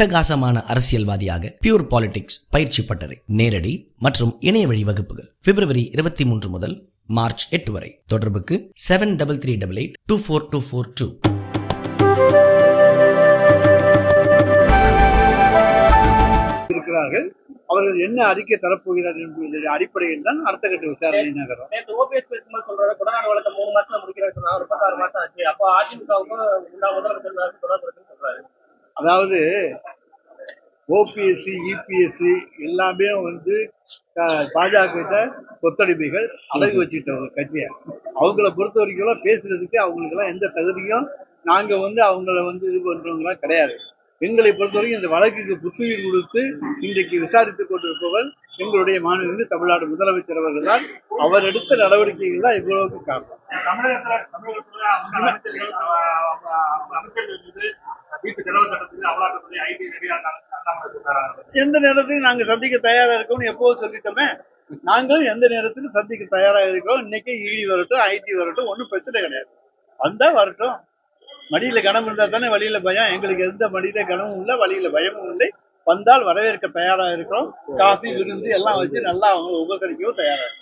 அட்டகாசமான அரசியல்வாதியாக pure politics பயிற்சி பட்டறை நேரடி மற்றும் இணைய வழி வகுப்புகள் பிப்ரவரி இருபத்தி மூன்று முதல் மார்ச் எட்டு வரை. தொடர்புக்கு seven double three double eight two four two four two இருக்கிறார்கள். அவர்கள் என்ன அறிக்கை தரப்போகிறார்கள் என்பதன் அடிப்படையில் தான் அடுத்த கட்ட விசாரணை நகரும். நேற்று ஓபிஎஸ் பேசும்போது சொல்றாரு கொடநாடு வழக்கை மூணு மாசத்துல முடிக்கிறேன்னு சொன்னாங்க முப்பத்தாறு மாசம் ஆச்சு. அப்போ அதிமுகவுக்கும் முதலமைச்சர் தொடர்பு சொல்றாரு. அதாவது ஓபிஎஸ்சி இபிஎஸ்சி எல்லாமே வந்து பாஜக கிட்ட கொத்தடிமைகள் அழகு வச்சுக்கிட்ட ஒரு கட்சியை. அவங்கள பொறுத்த வரைக்கும் பேசுறதுக்கு அவங்களுக்கெல்லாம் எந்த தகுதியும் நாங்க வந்து அவங்கள வந்து இது பண்றவங்களாம் கிடையாது. எங்களை பொறுத்தவரைக்கும் இந்த வழக்குக்கு புத்துயிர் கொடுத்து இன்றைக்கு விசாரித்துக் கொண்டிருப்பவர் எங்களுடைய மாநில தமிழ்நாடு முதலமைச்சர் அவர்கள் தான். அவர் எடுத்த நடவடிக்கைகள் தான் இவ்வளவுக்கு காரணம். எந்த நேரத்திலும் நாங்க சந்திக்க தயாரா இருக்கோம்னு எப்போது சொல்லிட்டோமே நாங்களும் எந்த நேரத்திலும் சந்திக்க தயாரா இருக்கிறோம். இன்னைக்கு இடி வரட்டும் ஐடி வரட்டும் ஒன்றும் பிரச்சனை கிடையாது. வந்தா வரட்டும். மடியில கனம் இருந்தா தானே வழியில பயம். எங்களுக்கு எந்த மடியில கனமும் இல்லை வழியில பயமும் இல்லை. வந்தால் வரவேற்க தயாரா இருக்கிறோம். காஃபி விருந்து எல்லாம் வச்சு நல்லா அவங்க உபசரிக்கவும் தயாரா இருக்கும்.